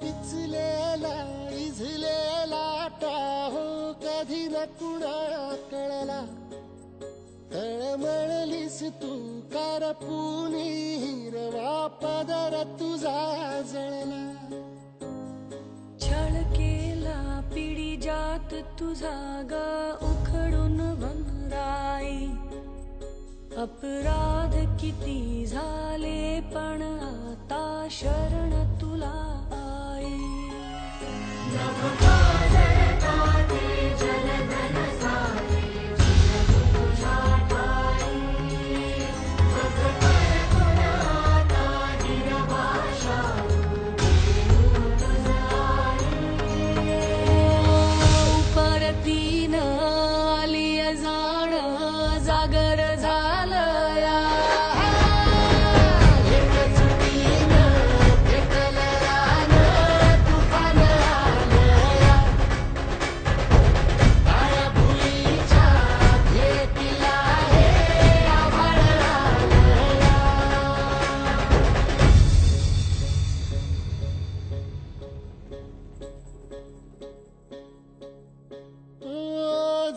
पिचलेला इझलेला Tahoe कधी न कुणाला कळला. तळमळलीस तू करपुनी हिरवा पदर तुझा जळला. छळ केला पिढी जात तुझा ग उखडून वनराई अपराध किती झाले पण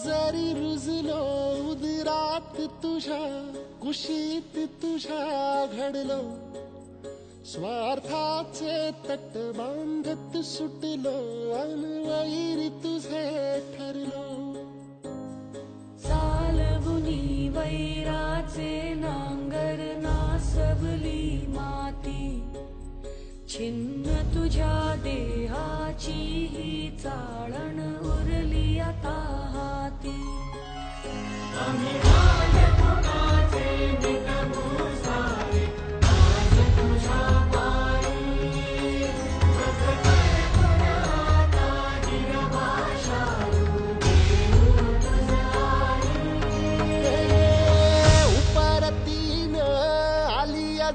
जरी रुजलो उदरात तुझ्या कुशीत तुझ्या घडलो. स्वार्थाचे तट बांधत सुटलो अनवैरी तुझे ठरलो. सालगुनी वैराचे नांगर नासवली माती. छिन्न तुझ्या देहाची ही चाळण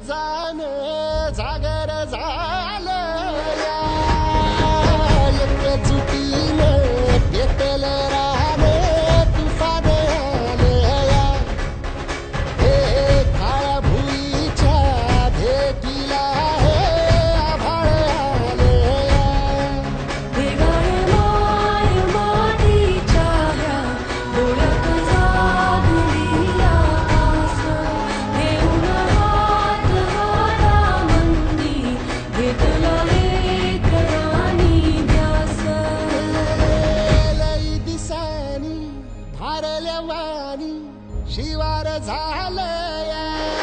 जान आलिया जागर जा वारल्या वाणी शिवार झालं या